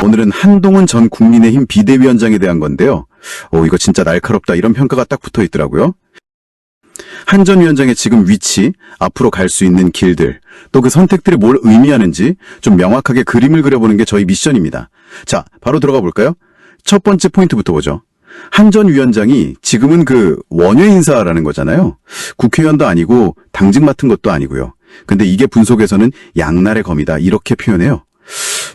이거는 한동훈 전 국민의힘 비대위원장에 대한 건데요. 오, 이거 진짜 날카롭다. 이런 평가가 딱 붙어 있더라고요. 한 전 위원장의 지금 위치, 앞으로 갈 수 있는 길들, 또 그 선택들이 뭘 의미하는지 좀 명확하게 그림을 그려보는 게 저희 미션입니다. 자, 바로 들어가 볼까요? 첫 번째 포인트부터 보죠. 한 전 위원장이 지금은 그 원외 인사라는 거잖아요. 국회의원도 아니고 당직 맡은 것도 아니고요. 근데 이게 분석에서는 양날의 검이다. 이렇게 표현해요.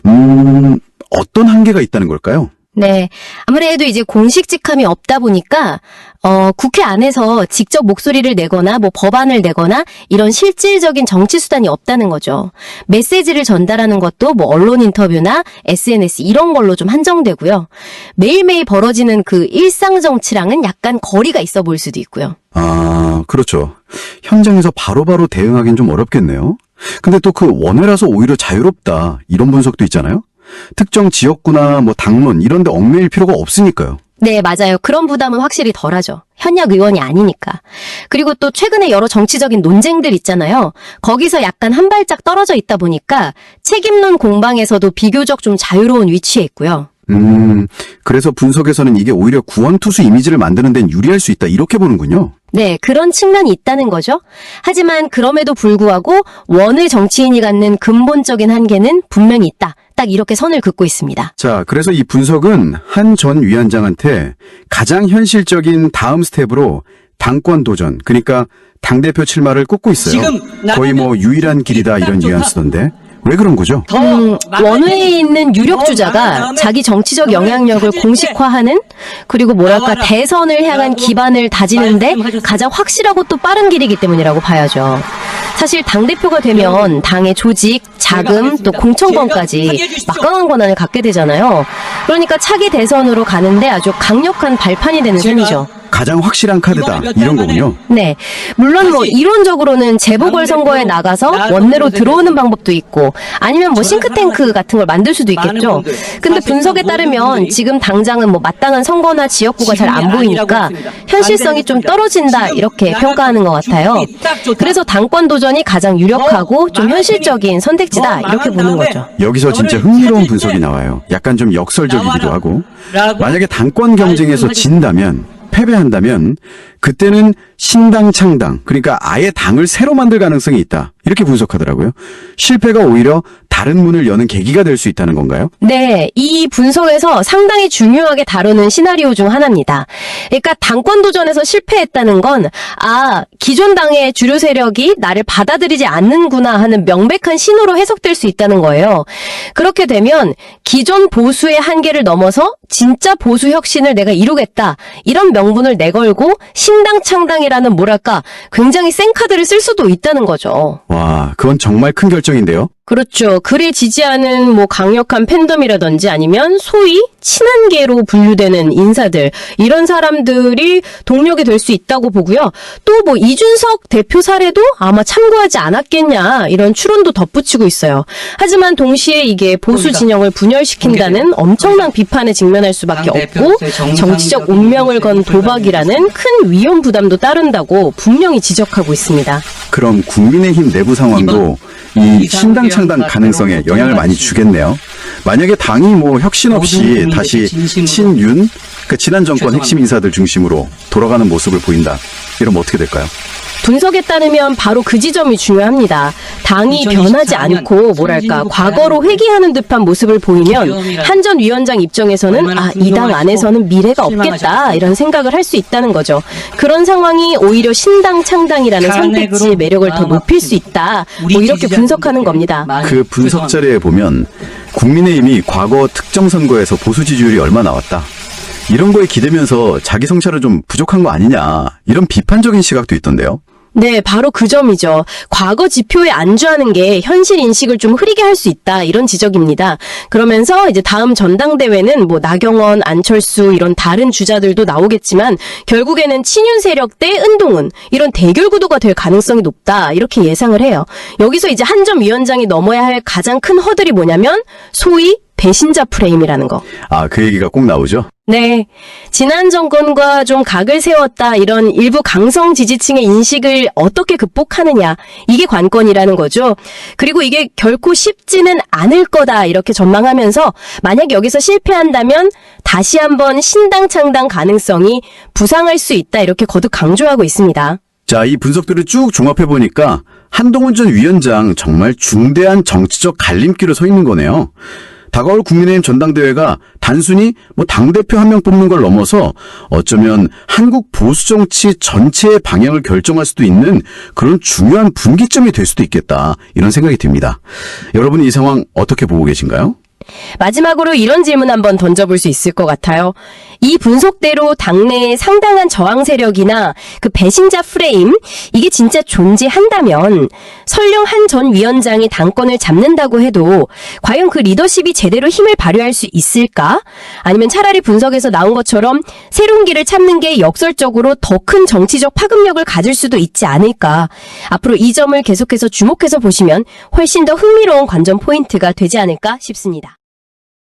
음, 어떤 한계가 있다는 걸까요? 네. 아무래도 이제 공식 직함이 없다 보니까, 어, 국회 안에서 직접 목소리를 내거나 뭐 법안을 내거나 이런 실질적인 정치 수단이 없다는 거죠. 메시지를 전달하는 것도 뭐 언론 인터뷰나 SNS 이런 걸로 좀 한정되고요. 매일매일 벌어지는 그 일상 정치랑은 약간 거리가 있어 보일 수도 있고요. 아, 그렇죠. 현장에서 바로바로 대응하기는 좀 어렵겠네요. 근데 또 그 원외라서 오히려 자유롭다. 이런 분석도 있잖아요. 특정 지역구나 뭐 당론 이런 데 얽매일 필요가 없으니까요. 네, 맞아요. 그런 부담은 확실히 덜하죠. 현역 의원이 아니니까. 그리고 또 최근에 여러 정치적인 논쟁들 있잖아요. 거기서 약간 한 발짝 떨어져 있다 보니까 책임론 공방에서도 비교적 좀 자유로운 위치에 있고요. 음, 그래서 분석에서는 이게 오히려 구원투수 이미지를 만드는 데는 유리할 수 있다. 이렇게 보는군요. 네, 그런 측면이 있다는 거죠. 하지만 그럼에도 불구하고 원의 정치인이 갖는 근본적인 한계는 분명히 있다. 딱 이렇게 선을 긋고 있습니다. 자, 그래서 이 분석은 한 전 위원장한테 가장 현실적인 다음 스텝으로 당권 도전, 그러니까 당대표 출마를 꼽고 있어요. 지금 거의 뭐 유일한 길이다 이런 뉘앙스던데. 왜 그런 거죠? 더 음, 원외에 있는 유력 더 주자가 자기 정치적 영향력을 공식화하는 그리고 뭐랄까. 대선을 향한 기반을 다지는데. 가장 확실하고 또 빠른 길이기 때문이라고 봐야죠. 사실 당대표가 되면 당의 조직, 자금. 또 공천권까지. 막강한 권한을 갖게 되잖아요. 그러니까 차기 대선으로 가는데 아주 강력한 발판이 되는 셈이죠. 가장 확실한 카드다. 이런 거군요. 네. 물론 뭐 이론적으로는 재보궐 선거에 당대표 나가서 원내로 들어오는 방법도 있고 아니면 뭐 싱크탱크 같은 걸 만들 수도 있겠죠. 근데 분석에 따르면 지금 당장은 뭐 마땅한 선거나 지역구가 잘 안 보이니까. 현실성이 좀. 떨어진다 이렇게 평가하는 것 같아요. 그래서 당권 도전이 가장 유력하고 더좀 현실적인 선택지다 더 이렇게 보는 거죠. 여기서 진짜 흥미로운 분석이 때 나와요. 약간 좀 역설적이기도. 하고. 만약에 당권 경쟁에서 진다면, 패배한다면, 그때는 신당 창당, 그러니까 아예 당을 새로 만들 가능성이 있다. 이렇게 분석하더라고요. 실패가 오히려 다른 문을 여는 계기가 될 수 있다는 건가요? 네, 이 분석에서 상당히 중요하게 다루는 시나리오 중 하나입니다. 그러니까 당권 도전에서 실패했다는 건, 아, 기존 당의 주류 세력이 나를 받아들이지 않는구나 하는 명백한 신호로 해석될 수 있다는 거예요. 그렇게 되면 기존 보수의 한계를 넘어서 진짜 보수 혁신을 내가 이루겠다. 이런 명분을 내걸고 신당 창당이라는 뭐랄까 굉장히 센 카드를 쓸 수도 있다는 거죠. 와, 그건 정말 큰 결정인데요. 그렇죠. 그를 지지하는 뭐 강력한 팬덤이라든지 아니면 소위 친한계로 분류되는 인사들 이런 사람들이 동력이 될 수 있다고 보고요. 또 뭐 이준석 대표 사례도 아마 참고하지 않았겠냐 이런 추론도 덧붙이고 있어요. 하지만 동시에 이게 보수 진영을 분열시킨다는 엄청난 비판에 직면할 수밖에 없고 정치적 운명을 건 도박이라는 큰 위험 부담도 따른다고 분명히 지적하고 있습니다. 그럼 국민의힘 내부 상황도 이 신당 창당 가능성에 영향을 많이 주겠네요. 만약에 당이 뭐 혁신 없이 다시 친윤, 그 지난 정권 핵심 인사들 중심으로 돌아가는 모습을 보인다. 이러면 어떻게 될까요? 분석에 따르면 바로 그 지점이 중요합니다. 당이 2024년 변하지 않고 뭐랄까 과거로 회귀하는 듯한 모습을 보이면 한 전 위원장 입장에서는 아 이 당 안에서는 미래가 없겠다? 이런 생각을 할 수 있다는 거죠. 그런 상황이 오히려 신당 창당이라는 선택지의 매력을 더 높일 수 있다. 뭐 이렇게 분석하는 겁니다. 그 분석 자료에 보면 국민의힘이 과거 특정 선거에서 보수 지지율이 얼마 나왔다. 이런 거에 기대면서 자기 성찰은 좀 부족한 거 아니냐. 이런 비판적인 시각도 있던데요. 네, 바로 그 점이죠. 과거 지표에 안주하는 게 현실 인식을 좀 흐리게 할 수 있다. 이런 지적입니다. 그러면서 이제 다음 전당대회는 뭐 나경원, 안철수 이런 다른 주자들도 나오겠지만 결국에는 친윤 세력 대 은동은 이런 대결 구도가 될 가능성이 높다. 이렇게 예상을 해요. 여기서 이제 한점 위원장이 넘어야 할 가장 큰 허들이 뭐냐면 소위 배신자 프레임이라는 거. 아, 그 얘기가 꼭 나오죠? 네. 지난 정권과 좀 각을 세웠다 이런 일부 강성 지지층의 인식을 어떻게 극복하느냐. 이게 관건이라는 거죠. 그리고 이게 결코 쉽지는 않을 거다 이렇게 전망하면서 만약 여기서 실패한다면 다시 한번 신당 창당 가능성이 부상할 수 있다 이렇게 거듭 강조하고 있습니다. 자, 이 분석들을 쭉 종합해 보니까 한동훈 전 위원장 정말 중대한 정치적 갈림길에 서 있는 거네요. 다가올 국민의힘 전당대회가 단순히 뭐 당대표 한 명 뽑는 걸 넘어서 어쩌면 한국 보수 정치 전체의 방향을 결정할 수도 있는 그런 중요한 분기점이 될 수도 있겠다. 이런 생각이 듭니다. 여러분이 이 상황 어떻게 보고 계신가요? 마지막으로 이런 질문 한번 던져볼 수 있을 것 같아요. 이 분석대로 당내에 상당한 저항 세력이나 그 배신자 프레임, 이게 진짜 존재한다면 설령 한 전 위원장이 당권을 잡는다고 해도 과연 그 리더십이 제대로 힘을 발휘할 수 있을까? 아니면 차라리 분석에서 나온 것처럼 새로운 길을 찾는 게 역설적으로 더 큰 정치적 파급력을 가질 수도 있지 않을까? 앞으로 이 점을 계속해서 주목해서 보시면 훨씬 더 흥미로운 관전 포인트가 되지 않을까 싶습니다.